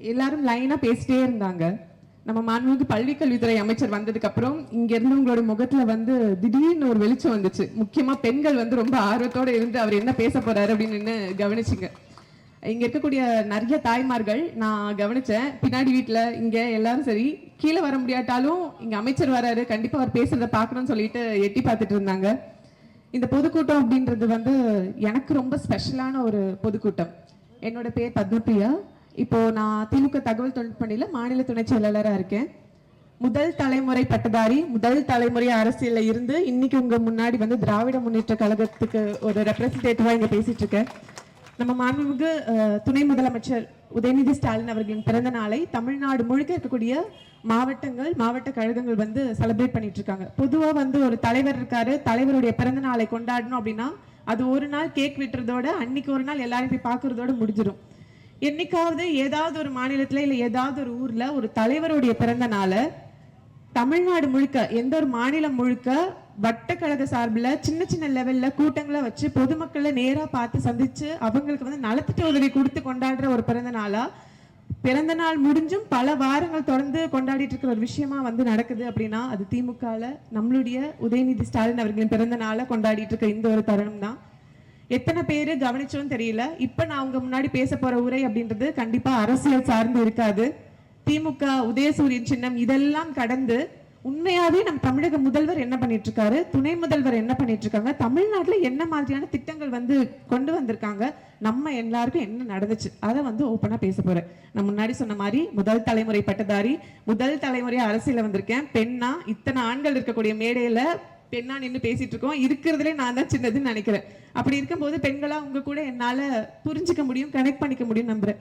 எல்லாரும் லைனா பேசிட்டே இருந்தாங்க. நம்ம மாண்புமிகு பள்ளி கல்வித்துறை அமைச்சர் வந்ததுக்கு அப்புறம் இங்க இருந்து உங்களோட முகத்துல வந்து திடீர்னு ஒரு வெளிச்சம் வந்துச்சு. முக்கியமா பெண்கள் வந்து ரொம்ப ஆர்வத்தோட இருந்து அவர் என்ன பேச போறாரு அப்படின்னு கவனிச்சிங்க. இங்க இருக்கக்கூடிய நிறைய தாய்மார்கள் நான் கவனிச்சேன். பின்னாடி வீட்டுல இங்க எல்லாரும் சரி கீழே வர முடியாட்டாலும் இங்க அமைச்சர் வராரு. கண்டிப்பா அவர் பேசுறத பாக்கணும்னு சொல்லிட்டு எட்டி பார்த்துட்டு இருந்தாங்க. இந்த பொதுக்கூட்டம் அப்படின்றது வந்து எனக்கு ரொம்ப ஸ்பெஷலான ஒரு பொதுக்கூட்டம். என்னோட பேர் பத்மபிரியா இப்போ நான் திமுக தகவல் தொழில்நுட்பணியில் மாநில துணை செயலாளராக இருக்கேன். முதல் தலைமுறை பட்டதாரி முதல் தலைமுறை அரசியலில் இருந்து இன்னைக்கு உங்க முன்னாடி வந்து திராவிட முன்னேற்ற கழகத்துக்கு ஒரு ரெப்ரசன்டேட்டிவா இங்கே பேசிட்டு இருக்கேன். நம்ம மாண்புமிகு துணை முதலமைச்சர் உதயநிதி ஸ்டாலின் அவர்களின் பிறந்த நாளை தமிழ்நாடு முழுக்க இருக்கக்கூடிய மாவட்டங்கள் மாவட்ட கழகங்கள் வந்து செலிப்ரேட் பண்ணிட்டு இருக்காங்க. பொதுவாக வந்து ஒரு தலைவர் இருக்காரு தலைவருடைய பிறந்த நாளை கொண்டாடணும் அப்படின்னா அது ஒரு நாள் கேக் வெட்டுறதோட அன்னைக்கு ஒரு நாள் எல்லாரும் போய் பார்க்கறதோட முடிஞ்சிடும் என்னைக்காவது ஏதாவது ஒரு மாநிலத்தில் இல்லை ஏதாவது ஒரு ஊரில் ஒரு தலைவருடைய பிறந்த நாளை தமிழ்நாடு முழுக்க எந்த ஒரு மாநிலம் முழுக்க வட்டக்கழக சார்பில் சின்ன சின்ன லெவலில் கூட்டங்களை வச்சு பொதுமக்களை நேராக பார்த்து சந்தித்து அவங்களுக்கு வந்து நலத்திட்ட உதவி கொடுத்து கொண்டாடுற ஒரு பிறந்த பிறந்த நாள் முடிஞ்சும் பல வாரங்கள் தொடர்ந்து கொண்டாடிட்டு இருக்கிற ஒரு விஷயமா வந்து நடக்குது அப்படின்னா அது திமுகல நம்மளுடைய உதயநிதி ஸ்டாலின் அவர்களின் பிறந்த நாளை கொண்டாடிட்டு இருக்க இந்த ஒரு தருணம் தான் எத்தனை பேர் கவனிச்சோன்னு தெரியல. இப்போ நான் அவங்க முன்னாடி பேச போற உரை அப்படின்றது கண்டிப்பா அரசியல் சார்ந்து இருக்காது. திமுக உதயசூரியன் சின்னம் இதெல்லாம் கடந்து உண்மையாவே நம்ம தமிழக முதல்வர் என்ன பண்ணிட்டு இருக்காரு துணை முதல்வர் என்ன பண்ணிட்டு இருக்காங்க தமிழ்நாட்டில் என்ன மாதிரியான திட்டங்கள் வந்து கொண்டு வந்திருக்காங்க? நம்ம எல்லாருக்கும் என்ன நடந்துச்சு? அதை வந்து ஓப்பனா பேச போறேன். நான் முன்னாடி சொன்ன மாதிரி முதல் தலைமுறை பட்டதாரி முதல் தலைமுறை அரசியல வந்திருக்கேன். பெண்ணா இத்தனை ஆண்கள் இருக்கக்கூடிய மேடையில பெண்ணா நின்று பேசிட்டு இருக்கோம். இருக்கிறதுலே நான் தான் சின்னதுன்னு நினைக்கிறேன். அப்படி இருக்கும்போது பெண்களா உங்க கூட என்னால புரிஞ்சுக்க முடியும் கனெக்ட் பண்ணிக்க முடியும் நம்புறேன்.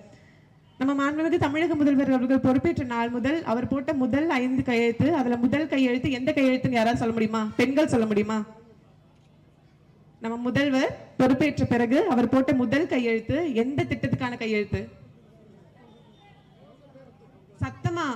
நம்ம மாண்புமிகு தமிழக முதல்வர் அவர்கள் பொறுப்பேற்ற நாள் முதல் அவர் போட்ட முதல் ஐந்து கையெழுத்து அதுல முதல் கையெழுத்து எந்த கையெழுத்துன்னு யாராவது சொல்ல முடியுமா? பெண்கள் சொல்ல முடியுமா? நம்ம முதல்வர் பொறுப்பேற்ற பிறகு அவர் போட்ட முதல் கையெழுத்து எந்த திட்டத்துக்கான கையெழுத்து? சத்தமா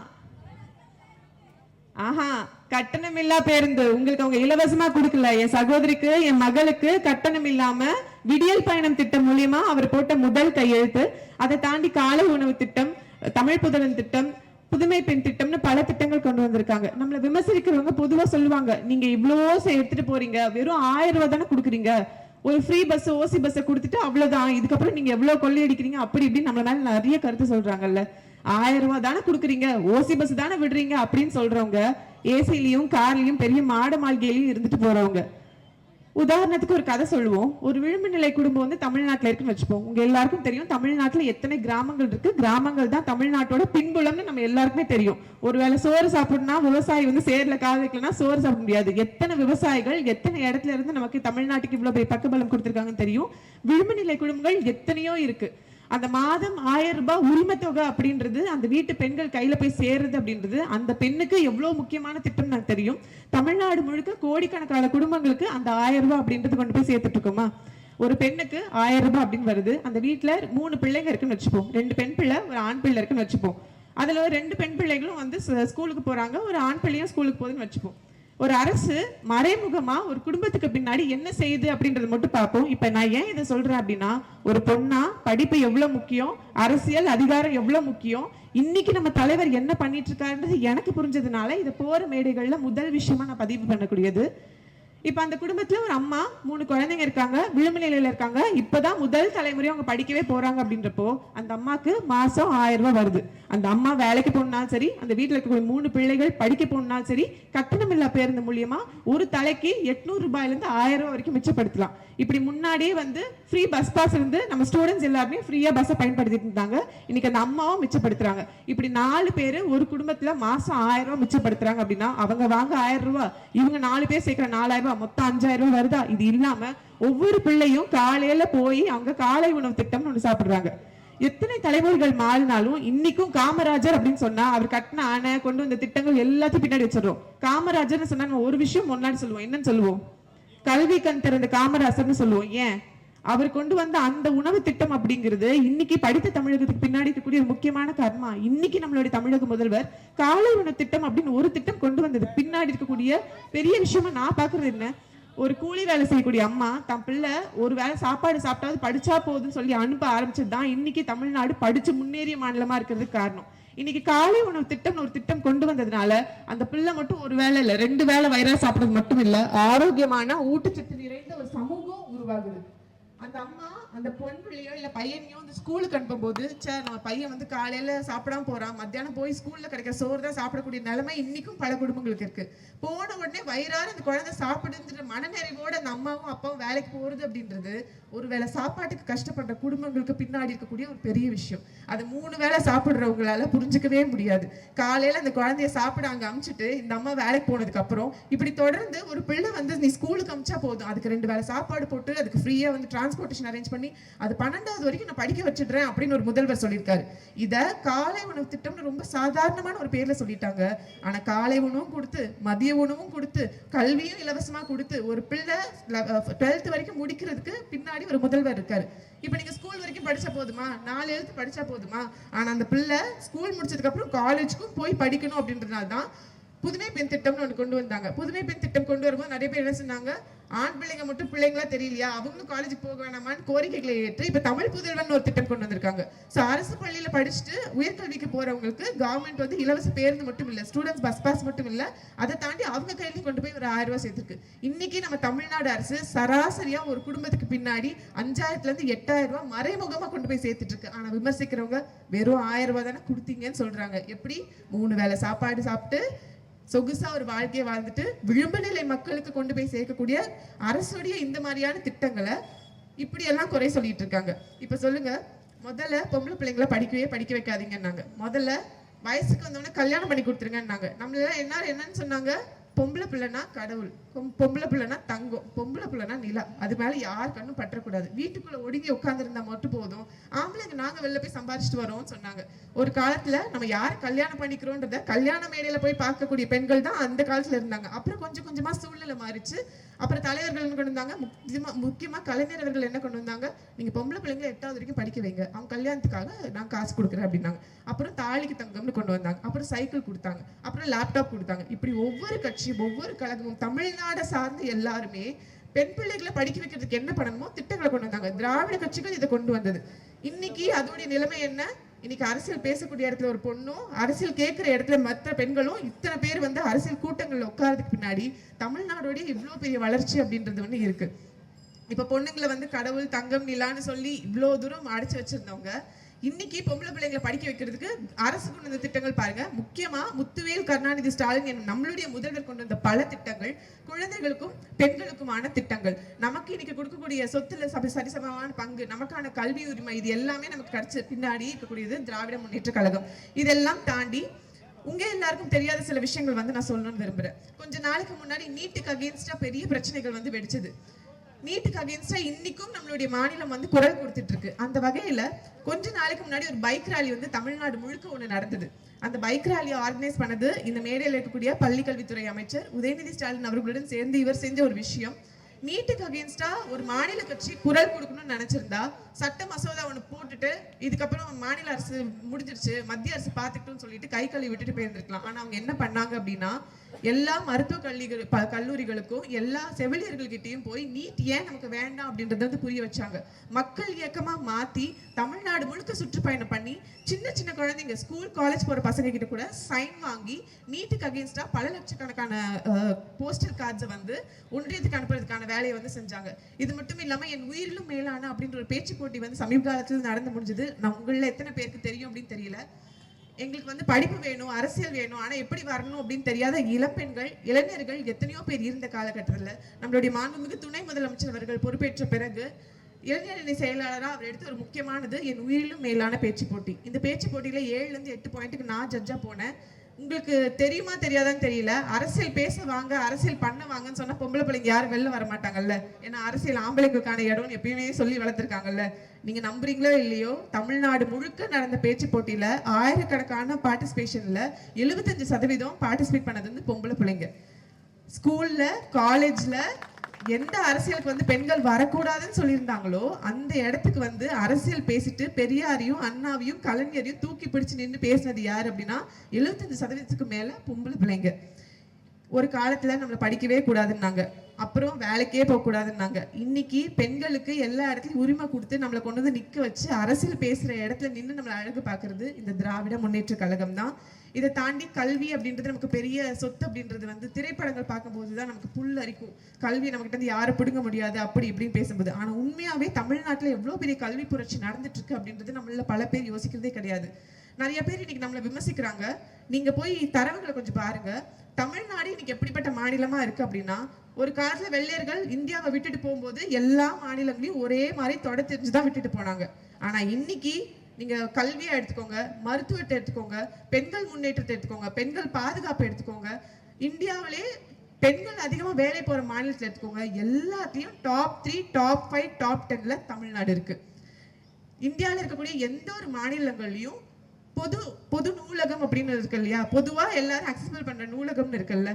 ஆஹா கட்டணமில்லா பேருந்து. உங்களுக்கு அவங்க இலவசமா கொடுக்கல. என் சகோதரிக்கு என் மகளுக்கு கட்டணம் இல்லாம விடியல் பயணம் திட்டம் மூலியமா அவர் போட்ட முதல் கையெழுத்து. அதை தாண்டி காலை உணவு திட்டம் தமிழ் புதலன் திட்டம் புதுமை பெண் திட்டம்னு பல திட்டங்கள் கொண்டு வந்திருக்காங்க. நம்மள விமர்சிக்கிறவங்க பொதுவா சொல்லுவாங்க நீங்க இவ்வளோ எடுத்துட்டு போறீங்க வெறும் ஆயிரம் ரூபாய் தானே கொடுக்குறீங்க. ஒரு ஃப்ரீ பஸ் ஓசி பஸ்ஸை கொடுத்துட்டு அவ்வளவுதான். இதுக்கப்புறம் நீங்க எவ்வளவு கொள்ளையடிக்கிறீங்க? அப்படி இப்படின்னு நம்மள மேல நிறைய கருத்து சொல்றாங்கல்ல. ஆயிரம் ரூபாய் தானே கொடுக்குறீங்க? ஓசி பஸ் தானே விடுறீங்க அப்படின்னு சொல்றவங்க ஏசிலையும் கார்லையும் பெரிய மாட மாளிகையிலையும் இருந்துட்டு போறவங்க. உதாரணத்துக்கு ஒரு கதை சொல்லுவோம். ஒரு விளிம்பு நிலை குடும்பம் வந்து தமிழ்நாட்டில் இருக்குன்னு வச்சுப்போம். உங்க எல்லாருக்கும் தெரியும் தமிழ்நாட்டில் எத்தனை கிராமங்கள் இருக்கு? கிராமங்கள் தான் தமிழ்நாட்டோட பின்புலம்னு நம்ம எல்லாருக்குமே தெரியும். ஒருவேளை சோறு சாப்பிடணும்னா விவசாயி வந்து சேர்ல கால் வைக்கலன்னா சோறு சாப்பிட முடியாது. எத்தனை விவசாயிகள் எத்தனை இடத்துல இருந்து நமக்கு தமிழ்நாட்டுக்கு இவ்வளவு பெரிய பக்கபலம் கொடுத்துருக்காங்கன்னு தெரியும்? விளிம்பு நிலை குடும்பங்கள் எத்தனையோ இருக்கு. அந்த மாதம் ஆயிரம் ரூபாய் உரிமை தொகை அப்படின்றது அந்த வீட்டு பெண்கள் கையில் போய் சேருது அப்படின்றது அந்த பெண்ணுக்கு எவ்வளோ முக்கியமான திட்டம் நான் தெரியும். தமிழ்நாடு முழுக்க கோடிக்கணக்கான குடும்பங்களுக்கு அந்த ஆயிரம் ரூபாய் அப்படின்றது கொண்டு போய் சேர்த்துட்டு இருக்கோமா? ஒரு பெண்ணுக்கு ஆயிரம் ரூபாய் அப்படின்னு வருது. அந்த வீட்டில் மூணு பிள்ளைங்க இருக்குன்னு வச்சுப்போம். ரெண்டு பெண் பிள்ளை ஒரு ஆண் பிள்ளை இருக்குன்னு வச்சுப்போம். அதில் ஒரு ரெண்டு பெண் பிள்ளைகளும் வந்து ஸ்கூலுக்கு போகிறாங்க ஒரு ஆண் பிள்ளையும் ஸ்கூலுக்கு போகுதுன்னு வச்சுப்போம். ஒரு அரசு மறைமுகமா ஒரு குடும்பத்துக்கு பின்னாடி என்ன செய்யுது அப்படின்றத மட்டும் பார்ப்போம். இப்ப நான் ஏன் இதை சொல்றேன் அப்படின்னா ஒரு பொண்ணா படிப்பு எவ்வளவு முக்கியம் அரசியல் அதிகாரம் எவ்வளவு முக்கியம் இன்னைக்கு நம்ம தலைவர் என்ன பண்ணிட்டு இருக்காருன்றது எனக்கு புரிஞ்சதுனால இதை போற மேடைகள்ல முதல் விஷயமா நான் பதிவு பண்ணக்கூடியது. இப்போ அந்த குடும்பத்தில் ஒரு அம்மா மூணு குழந்தைங்க இருக்காங்க விழுமிலையில் நிலையில இருக்காங்க. இப்பதான் முதல் தலைமுறை அவங்க படிக்கவே போகிறாங்க அப்படின்றப்போ அந்த அம்மாவுக்கு மாதம் ஆயிரம் ரூபாய் வருது. அந்த அம்மா வேலைக்கு போனாலும் சரி அந்த வீட்டில் இருக்கக்கூடிய மூணு பிள்ளைகள் படிக்க போனாலும் சரி கட்டணமில்லா பேருந்து மூலியமாக ஒரு தலைக்கு எட்நூறு ரூபாயிலேருந்து ஆயிரம் ரூபாய் வரைக்கும் மிச்சப்படுத்தலாம். இப்படி முன்னாடியே வந்து ஃப்ரீ பஸ் பாஸ் இருந்து நம்ம ஸ்டூடெண்ட்ஸ் எல்லாருமே ஃப்ரீயாக பஸ்ஸை பயன்படுத்திட்டு இருந்தாங்க. இன்னைக்கு அந்த அம்மாவும் மிச்சப்படுத்துறாங்க. இப்படி நாலு பேர் ஒரு குடும்பத்தில் மாதம் ஆயிரம் ரூபா மிச்சப்படுத்துறாங்க அப்படின்னா அவங்க வாங்க ஆயிரம் ரூபா இவங்க நாலு பேர் சேர்க்குற நாலாயிரம் ரூபா மொத்தம் அஞ்சாயிரம் ரூபா வருதா? இது இல்லாமல் ஒவ்வொரு பிள்ளையும் காலையில் போய் அவங்க காலை உணவு திட்டம்னு ஒன்று சாப்பிட்றாங்க. எத்தனை தலைமுறைகள் மாறினாலும் இன்னைக்கும் காமராஜர் அப்படின்னு சொன்னா அவர் கட்டின ஆணை கொண்டு வந்த திட்டங்கள் எல்லாத்தையும் பின்னாடி வச்சிடறோம். காமராஜர்னு சொன்னா நம்ம ஒரு விஷயம் முன்னாடி சொல்லுவோம். என்னன்னு சொல்லுவோம்? கல்வி கண் திறந்த காமராசர்னு சொல்லுவோம் ஏன்? அவர் கொண்டு வந்த அந்த உணவு திட்டம் அப்படிங்கிறது இன்னைக்கு படித்த தமிழகத்துக்கு பின்னாடி இருக்கக்கூடிய ஒரு முக்கியமான கர்மா. இன்னைக்கு நம்மளுடைய தமிழக முதல்வர் காலை உணவு திட்டம் அப்படின்னு ஒரு திட்டம் கொண்டு வந்தது. பின்னாடி இருக்கக்கூடிய பெரிய விஷயமா நான் பாக்குறது என்ன? ஒரு கூலி வேலை செய்யக்கூடிய அம்மா தன் பிள்ளை ஒரு வேளை சாப்பாடு சாப்பிட்டாவது படிச்சா போதும்னு சொல்லி அனுப்ப ஆரம்பிச்சது தான் இன்னைக்கு தமிழ்நாடு படிச்சு முன்னேறிய மாநிலமா இருக்கிறதுக்கு காரணம். இன்னைக்கு காலை உணவு திட்டம்னு ஒரு திட்டம் கொண்டு வந்ததுனால அந்த பிள்ளை மட்டும் ஒரு வேளை இல்லை. ரெண்டு வேளை வயிறா சாப்பிடுறது மட்டும் இல்லை. ஆரோக்கியமான ஊட்டச்சத்து நிறைந்த ஒரு சமூகம் உருவாகுது. அந்த அம்மா அந்த பொன் பிள்ளையோ இல்ல பையனையோ அந்த ஸ்கூலுக்கு அனுப்பும்போது சே நம்ம பையன் வந்து காலையில சாப்பிடாம போறான் மத்தியானம் போய் ஸ்கூல்ல கிடைக்கிற சோறு தான் சாப்பிடக்கூடிய நிலைமை இன்னைக்கும் பல குடும்பங்களுக்கு இருக்கு. போன உடனே வயிறார அந்த குழந்தை சாப்பிடுன்ற மனநிறைவோட அந்த அம்மாவும் அப்பாவும் வேலைக்கு போறது அப்படின்றது ஒரு வேளை சாப்பாட்டுக்கு கஷ்டப்படுற குடும்பங்களுக்கு பின்னாடி இருக்கக்கூடிய ஒரு பெரிய விஷயம். அது மூணு வேளை சாப்பிடுறவங்களால புரிஞ்சுக்கவே முடியாது. காலையில அந்த குழந்தைய சாப்பிட அங்க அமிச்சிட்டு இந்த அம்மா வேலைக்கு போனதுக்கு அப்புறம் இப்படி தொடர்ந்து ஒரு பிள்ளை வந்து நீ ஸ்கூலுக்கு அமிச்சா போதும். அதுக்கு ரெண்டு வேளை சாப்பாடு போட்டு அதுக்கு ஃப்ரீயா வந்து டிரான்ஸ்போர்ட்டேஷன் அரேஞ்ச் பண்ணி அது பன்னெண்டாவது வரைக்கும் நான் படிக்க வச்சிடுறேன் அப்படின்னு ஒரு முதல்வர் சொல்லியிருக்காரு. இதை காலை உணவு திட்டம்னு ரொம்ப சாதாரணமான ஒரு பேர்ல சொல்லிட்டாங்க. ஆனா காலை உணவும் கொடுத்து மதிய உணவும் கொடுத்து கல்வியும் இலவசமா கொடுத்து ஒரு பிள்ளை டுவெல்த் வரைக்கும் முடிக்கிறதுக்கு பின்னாடி ஒரு முதல்வர் இருக்காரு. இப்போ நீங்க ஸ்கூல் வரைக்கும் படிச்சா போதுமா? நாலு எழுத்து படிச்சா போதுமா? ஆனா அந்த பிள்ளை ஸ்கூல் முடிச்சதுக்கு அப்புறம் காலேஜுக்கும் போய் படிக்கணும் அப்படின்றதுனால தான் புதுமை பெண் திட்டம்னு ஒன்று கொண்டு வந்தாங்க. புதுமை பெண் திட்டம் கொண்டு வரும்போது நிறைய பேர் என்ன சொன்னாங்க? ஆண் பிள்ளைங்க மட்டும் பிள்ளைங்களா தெரியலையா? அவங்களும் காலேஜுக்கு போக வேணாமான்னு கோரிக்கைகளை ஏற்று இப்போ தமிழ் புதல்வன் ஒரு திட்டம் கொண்டு வந்திருக்காங்க. ஸோ அரசு பள்ளியில் படிச்சுட்டு உயர்கல்விக்கு போகிறவங்களுக்கு கவர்மெண்ட் வந்து இலவச பேருந்து மட்டும் இல்லை ஸ்டூடெண்ட்ஸ் பஸ் பாஸ் மட்டும் இல்லை அதை தாண்டி அவங்க கையிலையும் கொண்டு போய் ஒரு ஆயிரம் ரூபாய் சேர்த்துருக்கு. இன்னைக்கு நம்ம தமிழ்நாடு அரசு சராசரியாக ஒரு குடும்பத்துக்கு பின்னாடி அஞ்சாயிரத்துலேருந்து எட்டாயிரம் ரூபாய் மறைமுகமாக கொண்டு போய் சேர்த்துட்டு இருக்கு ஆனால் விமர்சிக்கிறவங்க வெறும் ஆயிரம் ரூபாய் தானே கொடுத்தீங்கன்னு சொல்கிறாங்க எப்படி? மூணு வேளை சாப்பாடு சாப்பிட்டு சொகுசா ஒரு வாழ்க்கையை வாழ்ந்துட்டு விளிம்பு நிலை மக்களுக்கு கொண்டு போய் சேர்க்கக்கூடிய அரசுடைய இந்த மாதிரியான திட்டங்களை இப்படி எல்லாம் குறை சொல்லிட்டு இருக்காங்க. இப்ப சொல்லுங்க முதல்ல பொம்பளை பிள்ளைங்களை படிக்கவே படிக்க வைக்காதீங்கன்னாங்க. முதல்ல வயசுக்கு வந்தவொடனே கல்யாணம் பண்ணி கொடுத்துருங்கன்னாங்க. நம்மளெல்லாம் என்ன என்னன்னு சொன்னாங்க? பொம்பளை பிள்ளைனா கடவுள் பொம்பளை பிள்ளைனா தங்கம் பொம்பளை பிள்ளைனா நிலா அது மேல யார் கண்ணும் பற்றக்கூடாது. வீட்டுக்குள்ள ஒடுங்கி உட்காந்துருந்தா மட்டும் போதும். ஆம்பளைங்க நாங்க வெளில போய் சம்பாரிச்சிட்டு வரோம்னு சொன்னாங்க. ஒரு காலத்துல நம்ம யார் கல்யாணம் பண்ணிக்கிறோன்றத கல்யாண மேடையில போய் பார்க்கக்கூடிய பெண்கள் தான் அந்த காலத்துல இருந்தாங்க. அப்புறம் கொஞ்சம் கொஞ்சமா சூழ்நிலை மாறிச்சு. அப்புறம் தலைவர்கள் என்ன கொண்டு வந்தாங்க? முக்கியமாக முக்கியமாக கலைஞர் அவர்கள் என்ன கொண்டு வந்தாங்க? நீங்க பொம்பளை பிள்ளைங்க எட்டாவது வரைக்கும் படிக்க வைங்க. அவங்க கல்யாணத்துக்காக நான் காசு கொடுக்குறேன் அப்படின்னாங்க. அப்புறம் தாலிக்கு தங்கம்னு கொண்டு வந்தாங்க. அப்புறம் சைக்கிள் கொடுத்தாங்க. அப்புறம் லேப்டாப் கொடுத்தாங்க. இப்படி ஒவ்வொரு கட்சியும் ஒவ்வொரு கழகமும் தமிழ்நாடை சார்ந்து எல்லாருமே பெண் பிள்ளைகளை படிக்க வைக்கிறதுக்கு என்ன பண்ணணுமோ திட்டங்களை கொண்டு வந்தாங்க. திராவிட கட்சிகள் இதை கொண்டு வந்தது. இன்னைக்கு அதோடைய நிலைமை என்ன? இன்னைக்கு அரசியல் பேசக்கூடிய இடத்துல ஒரு பொண்ணும் அரசியல் கேட்கிற இடத்துல மற்ற பெண்களும் இத்தனை பேர் வந்து அரசியல் கூட்டங்கள்ல உட்கார்றதுக்கு பின்னாடி தமிழ்நாடோடைய இவ்வளோ பெரிய வளர்ச்சி அப்படின்றது ஒன்று இருக்கு. இப்ப பொண்ணுங்களை வந்து கடவுள் தங்கம் நிலான்னு சொல்லி இவ்வளோ தூரம் அடைச்சு வச்சிருந்தவங்க இன்னைக்கு பொம்பளை பிள்ளைங்களை படிக்க வைக்கிறதுக்கு அரசு கொண்டு வந்த திட்டங்கள் பாருங்க. முக்கியமா முத்துவேல் கருணாநிதி ஸ்டாலின் என்னும் நம்மளுடைய முதல்வர் கொண்டு வந்த பல திட்டங்கள் குழந்தைகளுக்கும் பெண்களுக்குமான திட்டங்கள். நமக்கு இன்னைக்கு கொடுக்கக்கூடிய சொத்துல சபை சரிசமமான பங்கு நமக்கான கல்வி உரிமை இது எல்லாமே நமக்கு கிடைச்ச பின்னாடி இருக்கக்கூடியது திராவிட முன்னேற்ற கழகம். இதெல்லாம் தாண்டி உங்க எல்லாருக்கும் தெரியாத சில விஷயங்கள் வந்து நான் சொல்லணும்னு விரும்புறேன். கொஞ்ச நாளைக்கு முன்னாடி நீட்டுக்கு அகேன்ஸ்டா பெரிய பிரச்சனைகள் வந்து வெடிச்சது. நீட்டுக்கு அகேன்ஸ்டா இன்னைக்கும் நம்மளுடைய மாநிலம் வந்து குரல் கொடுத்துட்டு இருக்கு அந்த வகையில கொஞ்ச நாளைக்கு முன்னாடி ஒரு பைக் ராலி வந்து தமிழ்நாடு முழுக்க ஒண்ணு நடந்தது. அந்த பைக் ராலியை ஆர்கனைஸ் பண்ணது இந்த மேடையில் இருக்கக்கூடிய பள்ளி கல்வித்துறை அமைச்சர் உதயநிதி ஸ்டாலின் அவர்களுடன் சேர்ந்து இவர் செஞ்ச ஒரு விஷயம். நீட்டுக்கு அகேன்ஸ்டா ஒரு மாநில கட்சி குரல் கொடுக்கணும்னு நினைச்சிருந்தா சட்ட மசோதா ஒன்று போட்டுட்டு இதுக்கப்புறம் மாநில அரசு முடிஞ்சிருச்சு மத்திய அரசு பார்த்துக்கிட்டுன்னு சொல்லிட்டு கை கழுவி விட்டுட்டு போயிருந்திருக்கலாம். ஆனால் அவங்க என்ன பண்ணாங்க அப்படின்னா எல்லா மருத்துவ கல்விகள் ப- கல்லூரிகளுக்கும் எல்லா செவிலியர்கள்கிட்டையும் போய் நீட் ஏன் நமக்கு வேண்டாம் அப்படின்றத வந்து புரிய வச்சாங்க. மக்கள் இயக்கமாக மாற்றி தமிழ்நாடு முழுக்க சுற்றுப்பயணம் பண்ணி சின்ன சின்ன குழந்தைங்க ஸ்கூல் காலேஜ் போகிற பசங்க கிட்ட கூட சைன் வாங்கி நீட்டுக்கு அகேன்ஸ்டாக பல லட்சக்கணக்கான போஸ்டல் கார்ட்ஸை வந்து ஒன்றியத்துக்கு அனுப்புறதுக்கான வேலையை வந்து செஞ்சாங்க. இது மட்டும் இல்லாமல் என் உயிரிலும் மேலான அப்படின்ற ஒரு பேச்சு போட்டி வந்து சமீப காலத்தில் நடந்து முடிஞ்சது. நான் உங்களில் எத்தனை பேருக்கு தெரியும் அப்படின்னு தெரியல. எங்களுக்கு வந்து படிப்பு வேணும் அரசியல் வேணும் ஆனால் எப்படி வரணும் அப்படின்னு தெரியாத இளம்பெண்கள் இளைஞர்கள் எத்தனையோ பேர் இருந்த காலகட்டத்துல நம்மளுடைய மாண்புமிகு துணை முதலமைச்சர் அவர்கள் பொறுப்பேற்ற பிறகு இளைஞரணி செயலாளராக அவர் எடுத்த ஒரு முக்கியமானது என் உயிரிலும் மேலான பேச்சு போட்டி. இந்த பேச்சு போட்டியில ஏழுல இருந்து எட்டு பாயிண்ட்டுக்கு நான் ஜட்ஜா போனேன். உங்களுக்கு தெரியுமா தெரியாதான்னு தெரியல. அரசியல் பேச வாங்க அரசியல் பண்ண வாங்கன்னு சொன்னா பொம்பளை பிள்ளைங்க யாரும் வெளில வர மாட்டாங்கல்ல. ஏன்னா அரசியல் ஆம்பளைக்குக்கான இடம்னு எப்பயுமே சொல்லி வளர்த்துருக்காங்கல்ல. நீங்க நம்புறீங்களோ இல்லையோ தமிழ்நாடு முழுக்க நடந்த பேச்சு போட்டியில ஆயிரக்கணக்கான பார்ட்டிசிபேஷன்ல எழுபத்தஞ்சு சதவீதம் பார்ட்டிசிபேட் பண்ணது வந்து பொம்பளை பிள்ளைங்க. ஸ்கூல்ல காலேஜ்ல எந்த அரசியலுக்கு வந்து பெண்கள் வரக்கூடாதுன்னு சொல்லியிருந்தாங்களோ அந்த இடத்துக்கு வந்து அரசியல் பேசிட்டு பெரியாரையும் அண்ணாவையும் கலைஞரையும் தூக்கி பிடிச்சு நின்று பேசினது யார் அப்படின்னா எழுபத்தஞ்சு சதவீதத்துக்கு மேல பொம்பளை பிள்ளைங்க. ஒரு காலத்துல நம்மள படிக்கவே கூடாதுன்னாங்க. அப்புறம் வேலைக்கே போக கூடாதுன்னாங்க இன்னைக்கு பெண்களுக்கு எல்லா இடத்துலயும் உரிமை கொடுத்து நம்மளை கொண்டு வந்து நிக்க வச்சு அரசியல் பேசுற இடத்துல நின்று நம்மளை அழகு பார்க்கிறது இந்த திராவிட முன்னேற்ற கழகம் தான். இதை தாண்டி கல்வி அப்படின்றது நமக்கு பெரிய சொத்து அப்படின்றது வந்து திரைப்படங்கள் பார்க்கும்போது தான் நமக்கு புல் அரிக்கும். கல்வி நம்மகிட்ட இருந்து யாரும் பிடுங்க முடியாது அப்படி இப்படின்னு பேசும்போது. ஆனா உண்மையாவே தமிழ்நாட்டுல எவ்வளவு பெரிய கல்வி புரட்சி நடந்துட்டு இருக்கு அப்படின்றது நம்மள பல பேர் யோசிக்கிறதே கிடையாது. நிறைய பேர் இன்னைக்கு நம்மளை விமர்சிக்கிறாங்க. நீங்க போய் தரவுகளை கொஞ்சம் பாருங்க. தமிழ்நாடு இன்னைக்கு எப்படிப்பட்ட மாநிலமா இருக்கு அப்படின்னா ஒரு காலத்துல வெள்ளையர்கள் இந்தியாவை விட்டுட்டு போகும்போது எல்லா மாநிலங்களையும் ஒரே மாதிரி தொட தெரிஞ்சுதான் விட்டுட்டு போனாங்க. ஆனா இன்னைக்கு நீங்க கல்வியை எடுத்துக்கோங்க மருத்துவத்தை எடுத்துக்கோங்க பெண்கள் முன்னேற்றத்தை எடுத்துக்கோங்க பெண்கள் பாதுகாப்பை எடுத்துக்கோங்க இந்தியாவிலே பெண்கள் அதிகமா வேலை போற மாநிலத்தை எடுத்துக்கோங்க எல்லாத்தையும் top three top five top டென்ல Tamil Nadu இருக்கு. இந்தியாவில் இருக்கக்கூடிய எந்த ஒரு மாநிலங்கள்லையும் பொது பொது நூலகம் அப்படின்னு இருக்கு இல்லையா? பொதுவாக எல்லாரும் அக்சஸபிள் பண்ணுற நூலகம்னு இருக்குல்ல.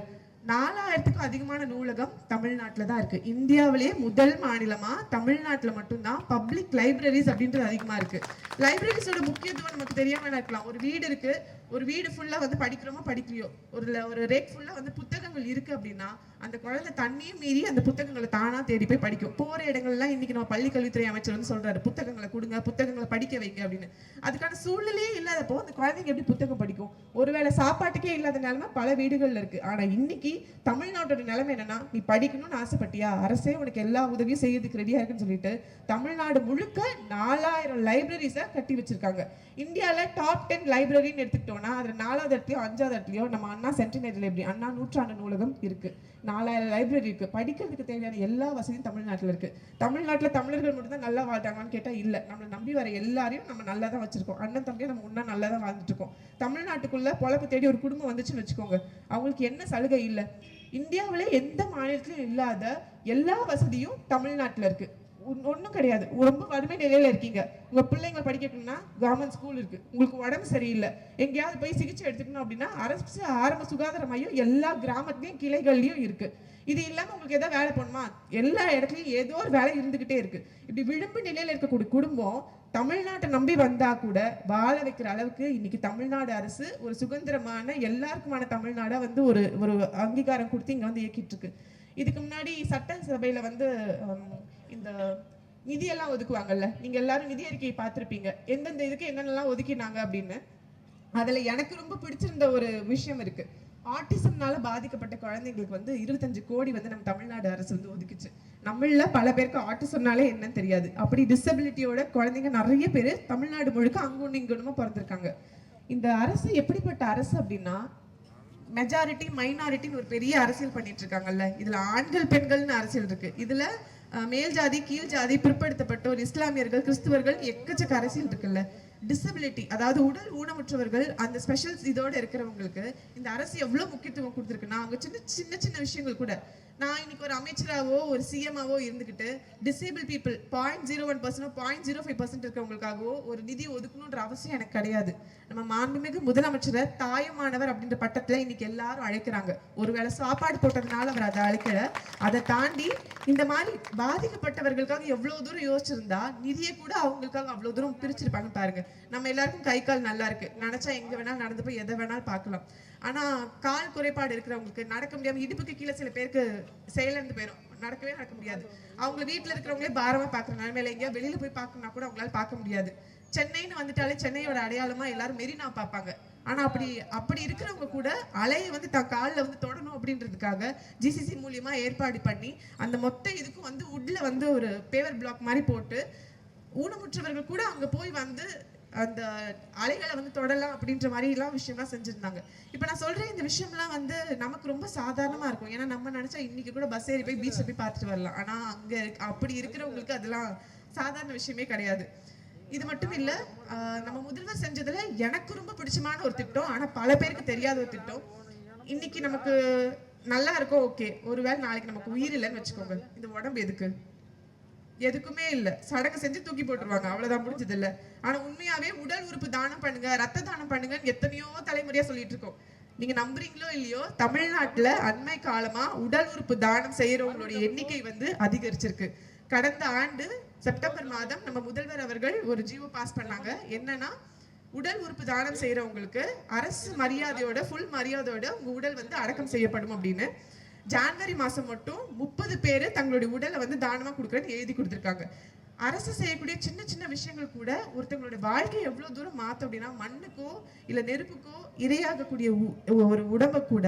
நாலாயிரத்துக்கும் அதிகமான நூலகம் தமிழ்நாட்டில் தான் இருக்குது இந்தியாவிலேயே முதல் மாநிலமாக தமிழ்நாட்டில் மட்டும்தான் பப்ளிக் லைப்ரரிஸ் அப்படின்றது அதிகமாக இருக்குது லைப்ரரிஸோட முக்கியத்துவம் நமக்கு தெரியாமல் இருக்கலாம். ஒரு வீடு இருக்குது ஒரு வீடு ஃபுல்லாக வந்து படிக்கிறோமோ படிக்கலையோ? ஒரு ஒரு ரேக் ஃபுல்லாக வந்து புத்தகங்கள் இருக்குது அப்படின்னா அந்த குழந்தை தண்ணியும் மீறி அந்த புத்தகங்களை தானாக தேடி போய் படிக்கும். போகிற இடங்கள்லாம் இன்றைக்கி நம்ம பள்ளி கல்வித்துறை அமைச்சர் வந்து சொல்கிறாரு புத்தகங்களை கொடுங்க புத்தகங்களை படிக்க வைங்க அப்படின்னு. அதுக்கான சூழ்நிலையே இல்லாதப்போ அந்த குழந்தைங்க எப்படி புத்தகம் படிக்கும்? ஒருவேளை சாப்பாட்டுக்கே இல்லாத நிலமை பல வீடுகளில் இருக்குது ஆனால் இன்னைக்கு தமிழ்நாட்டோட நிலைமை என்னன்னா நீ படிக்கணும்னு ஆசைப்பட்டியா? அரசே உனக்கு எல்லா உதவியும் செய்யறதுக்கு ரெடியாக இருக்குன்னு சொல்லிட்டு தமிழ்நாடு முழுக்க நாலாயிரம் லைப்ரரிஸை கட்டி வச்சிருக்காங்க. இந்தியாவில் டாப் டென் லைப்ரரின்னு எடுத்துக்கிட்டோம்னா அதில் நாலாவது இடத்துலையோ அஞ்சாவது இடத்துலையோ நம்ம அண்ணா சென்டினரி லைப்ரரி அண்ணா நூற்றாண்டு நூலகம் இருக்குது நாலாயிரம் லைப்ரரி இருக்குது படிக்கிறதுக்கு தேவையான எல்லா வசதியும் தமிழ்நாட்டில் இருக்குது தமிழ்நாட்டில் தமிழர்கள் மட்டும்தான் நல்லா வாழ்றாங்கன்னு கேட்டால் இல்லை. நம்மளை நம்பி வர எல்லாரையும் நம்ம நல்லா தான் வச்சுருக்கோம். அண்ணன் தம்பியை நம்ம ஒன்றா நல்லா தான் வாழ்ந்துட்டு இருக்கோம் தமிழ்நாட்டுக்குள்ளே பொழப்பு தேடி ஒரு குடும்பம் வந்துச்சுன்னு வச்சுக்கோங்க. அவங்களுக்கு என்ன சலுகை இல்லை? இந்தியாவிலே எந்த மாநிலத்திலும் இல்லாத எல்லா வசதியும் தமிழ்நாட்டில் இருக்குது ஒன்றும் கிடையாது. ரொம்ப வறுமை நிலையில் இருக்கீங்க. உங்கள் பிள்ளைங்களை படிக்கணும்னா கவர்மெண்ட் ஸ்கூல் இருக்குது உங்களுக்கு உடம்பு சரியில்லை. எங்கேயாவது போய் சிகிச்சை எடுத்துக்கணும் அப்படின்னா அரசு ஆரம்ப சுகாதார மையம் எல்லா கிராமத்துலேயும் கிளைகள்லேயும் இருக்குது இது இல்லாமல் உங்களுக்கு எதாவது வேலை போகணுமா எல்லா இடத்துலையும் ஏதோ ஒரு வேலை இருந்துக்கிட்டே இருக்குது இப்படி விளிம்பு நிலையில் இருக்கக்கூடிய குடும்பம் தமிழ்நாட்டை நம்பி வந்தால் கூட வாழ வைக்கிற அளவுக்கு இன்னைக்கு தமிழ்நாடு அரசு ஒரு சுதந்திரமான எல்லாருக்குமான தமிழ்நாடாக வந்து ஒரு ஒரு அங்கீகாரம் கொடுத்து இங்கே வந்து இயக்கிட்டு இருக்கு. இதுக்கு முன்னாடி சட்டசபையில் வந்து இந்த நிதியெல்லாம் ஒதுக்குவாங்கல்ல? நீங்க எல்லாரும் நிதி அறிக்கையை பார்த்துருப்பீங்க. எந்தெந்த இதுக்கு என்னென்னலாம் ஒதுக்கினாங்க அப்படின்னு. அதுல எனக்கு ரொம்ப பிடிச்சிருந்த ஒரு விஷயம் இருக்கு. ஆட்டிசம்னால பாதிக்கப்பட்ட குழந்தைங்களுக்கு வந்து இருபத்தஞ்சு கோடி வந்து நம்ம தமிழ்நாடு அரசு வந்து ஒதுக்குச்சு. நம்மள பல பேருக்கு ஆட்டிசம்னாலே என்னன்னு தெரியாது. அப்படி டிசபிலிட்டியோட குழந்தைங்க நிறைய பேர் தமிழ்நாடு முழுக்க அங்கும் இங்கொன்னுமா பிறந்திருக்காங்க. இந்த அரசு எப்படிப்பட்ட அரசு அப்படின்னா மெஜாரிட்டி மைனாரிட்டின்னு ஒரு பெரிய அரசியல் பண்ணிட்டு இருக்காங்கல்ல. இதுல ஆண்கள் பெண்கள்னு அரசியல் இருக்கு. இதுல மேல் ஜாதி கீழ் ஜாதி பிற்படுத்தப்பட்டோர் இஸ்லாமியர்கள் கிறிஸ்துவர்கள் எக்கச்சக்க அரசியல் இருக்குல்ல. டிசபிலிட்டி அதாவது உடல் ஊனமுற்றவர்கள் அந்த ஸ்பெஷல்ஸ் இதோட இருக்கிறவங்களுக்கு இந்த அரசு எவ்வளவு முக்கியத்துவம் கொடுத்துருக்குன்னா அவங்க சின்ன சின்ன சின்ன விஷயங்கள் கூட நான் இன்னைக்கு ஒரு அமைச்சராகவோ ஒரு சிஎம்ஆவோ இருந்துக்கிட்டு disable people point zero one percent point zero five percent இருக்கிறவங்களுக்காகவோ ஒரு நிதி ஒதுக்கணுன்ற அவசியம் எனக்கு கிடையாது. நம்ம மாண்புமிகு முதலமைச்சரை தாயுமானவர் அப்படின்ற பட்டத்தில் இன்னைக்கு எல்லாரும் அழைக்கிறாங்க. ஒருவேளை சாப்பாடு போட்டதுனால அவர் அதை அழைக்கல. அதை தாண்டி இந்த மாதிரி பாதிக்கப்பட்டவர்களுக்காக எவ்வளோ தூரம் யோசிச்சிருந்தா நிதியை கூட அவங்களுக்காக அவ்வளோ தூரம் பிரிச்சிருப்பாங்க பாருங்க. நம்ம எல்லாருக்கும் கை கால் நல்லா இருக்கு. நினைச்சா எங்க வேணாலும் நடந்து போய் எதை வேணாலும் பார்க்கலாம். ஆனா கால் குறைபாடு இருக்கிறவங்களுக்கு நடக்க முடியாம இடுப்புக்கு கீழே சில பேருக்கு செயலிழந்து போயிடும் நடக்கவே நடக்க முடியாது. அவங்க வீட்டில் இருக்கிறவங்களே பாரமா பாக்குற நிலைமையில எங்கேயா வெளியில போய் பார்க்கணும்னா கூட அவங்களால பார்க்க முடியாது. சென்னைன்னு வந்துட்டாலே சென்னையோட அடையாளமா எல்லாரும் மெரினா பார்ப்பாங்க ஆனா அப்படி அப்படி இருக்கிறவங்க கூட அலையை வந்து த காலில் வந்து தொடணும் அப்படின்றதுக்காக ஜிசிசி மூலியமா ஏற்பாடு பண்ணி அந்த மொத்த இதுக்கும் வந்து உட்ல வந்து ஒரு பேவர் பிளாக் மாதிரி போட்டு ஊனமுற்றவர்கள் கூட அங்க போய் வந்து அந்த அலைகளை வந்து தொடலாம் அப்படின்ற மாதிரி எல்லாம் விஷயம்லாம் செஞ்சுருந்தாங்க. இப்போ நான் சொல்றேன் இந்த விஷயம்லாம் வந்து நமக்கு ரொம்ப சாதாரணமா இருக்கும். ஏன்னா நம்ம நினைச்சா இன்னைக்கு கூட பஸ் ஏறி போய் பீச்சில் போய் பார்த்துட்டு வரலாம். ஆனா அங்க இருக்க- அப்படி இருக்கிறவங்களுக்கு அதெல்லாம் சாதாரண விஷயமே கிடையாது. இது மட்டும் இல்ல நம்ம முதல்வர் செஞ்சதுல எனக்கு ரொம்ப பிடிச்சமான ஒரு திட்டம். ஆனா பல பேருக்கு தெரியாத ஒரு திட்டம். இன்னைக்கு நமக்கு நல்லா இருக்கும் ஓகே. ஒருவேளை நாளைக்கு நமக்கு உயிர் இல்லைன்னு வச்சுக்கோங்க. இந்த உடம்பு எதுக்கு? எதுக்குமே இல்ல. சடங்கு செஞ்சு தூக்கி போட்டுருவாங்க. அவ்வளவுதான் முடிஞ்சது இல்ல ஆனா உண்மையாவே உடல் உறுப்பு தானம் பண்ணுங்க ரத்த தானம் பண்ணுங்கன்னு எத்தனையோ தலைமுறையா சொல்லிட்டு இருக்கோம். நீங்க நம்புறீங்களோ இல்லையோ தமிழ்நாட்டுல அண்மை காலமா உடல் உறுப்பு தானம் செய்யறவங்களுடைய எண்ணிக்கை வந்து அதிகரிச்சிருக்கு. கடந்த ஆண்டு செப்டம்பர் மாதம் நம்ம முதல்வர் அவர்கள் ஒரு ஜியோ பாஸ் பண்ணாங்க. என்னன்னா உடல் உறுப்பு தானம் செய்யறவங்களுக்கு அரசு மரியாதையோட ஃபுல் மரியாதையோட உங்க உடல் வந்து அடக்கம் செய்யப்படும் அப்படின்னு. ஜான்வரி மாதம் மட்டும் முப்பது பேர் தங்களுடைய உடலை வந்து தானமாக கொடுக்குறேன்னு எழுதி கொடுத்துருக்காங்க. அரசு செய்யக்கூடிய சின்ன சின்ன விஷயங்கள் கூட ஒருத்தவங்களுடைய வாழ்க்கையை எவ்வளோ தூரம் மாற்ற அப்படின்னா மண்ணுக்கோ இல்லை நெருப்புக்கோ இரையாகக்கூடிய உ- ஒரு உடம்பை கூட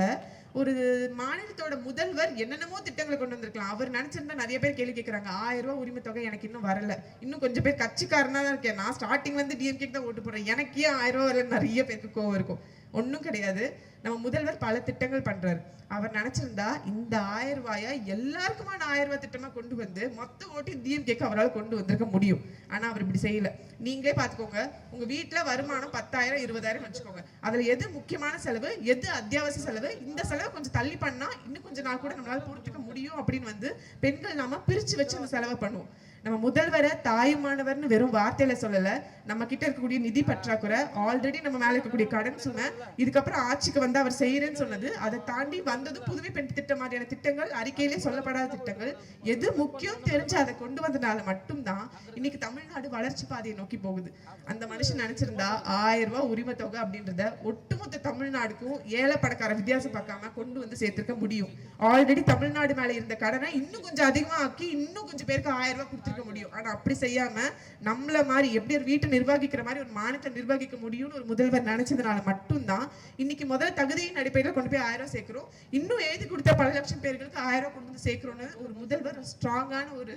ஒரு மாநிலத்தோட முதல்வர் என்னென்னமோ திட்டங்களை கொண்டு வந்திருக்கலாம். அவர் நினைச்சிருந்தா நிறைய பேர் கேள்வி கேட்கறாங்க ஆயிரம் ரூபாய் உரிமை தொகை எனக்கு இன்னும் வரல. இன்னும் கொஞ்சம் பேர் கட்சிக்காரனா தான் இருக்கேன். நான் ஸ்டார்டிங்ல இருந்து டிஎம்கே தான் ஓட்டு போடுறேன். எனக்கே ஆயிரம் ரூபாய் வரல நிறைய பேருக்கு கோவம் இருக்கும். ஒன்றும் கிடையாது. நம்ம முதல்வர் பல திட்டங்கள் பண்றாரு. அவர் நினைச்சிருந்தா இந்த ஆயிரம் ரூபாயை எல்லாருக்குமான ஆயிரம் ரூபாய் திட்டமா கொண்டு வந்து மொத்த ஓட்டி டிஎம்கேக்கு அவரால் கொண்டு வந்திருக்க முடியும். ஆனா அவர் இப்படி செய்யல. நீங்களே பாத்துக்கோங்க. உங்க வீட்டுல வருமானம் பத்தாயிரம் இருபதாயிரம் வச்சுக்கோங்க. அதுல எது முக்கியமான செலவு எது அத்தியாவசிய செலவு இந்த செலவை கொஞ்சம் தள்ளி பண்ணா இன்னும் கொஞ்ச நாள் கூட நம்மளால பொறுத்துக்க முடியும் அப்படின்னு வந்து பெண்கள் நாம பிரிச்சு வச்சு அந்த செலவை பண்ணுவோம். நம்ம முதல்வரை தாயுமானவர்னு வெறும் வார்த்தையில சொல்லல. நம்ம கிட்ட இருக்கக்கூடிய நிதி பற்றாக்குறை ஆல்ரெடி நம்ம மேல இருக்கக்கூடிய கடன் சுமை இதுக்கப்புறம் ஆட்சிக்கு வந்து அவர் செய்யறேன்னு சொன்னது அதை தாண்டி வந்ததும் புதுமை பெண் திட்டம் மாதிரியான திட்டங்கள் அறிக்கையிலே சொல்லப்படாத திட்டங்கள் எது முக்கியம் தெரிஞ்சு அதை கொண்டு வந்தனால மட்டும்தான் இன்னைக்கு தமிழ்நாடு வளர்ச்சி பாதையை நோக்கி போகுது. அந்த மனுஷன் நினைச்சிருந்தா ஆயிரம் ரூபாய் உரிமை தொகை அப்படின்றத ஒட்டுமொத்த தமிழ்நாடுக்கும் ஏழை வித்தியாசம் பார்க்காம கொண்டு வந்து சேர்த்திருக்க முடியும். ஆல்ரெடி தமிழ்நாடு மேல இருந்த கடனை இன்னும் கொஞ்சம் அதிகமா ஆக்கி இன்னும் கொஞ்சம் பேருக்கு ஆயிரம் ரூபாய் கொடுத்துருக்க முடியும். ஆனால் அப்படி செய்யாம நம்மள மாதிரி எப்படி ஒரு வீட்டை நிர்வகிக்கிற மாதிரி ஒரு மாநிலத்தை நிர்வகிக்க முடியும்னு ஒரு முதல்வர் நினைச்சதுனால மட்டும்தான் இன்னைக்கு முதல் தகுதியின் அடிப்படையில் கொண்டு போய் ஆயிரம் சேர்க்கிறோம். இன்னும் எழுதி கொடுத்த பல லட்சம் பேர்களுக்கு ஆயிரம் கொண்டு வந்து சேர்க்கிறோம்னு ஒரு முதல்வர் ஸ்ட்ராங்கான ஒரு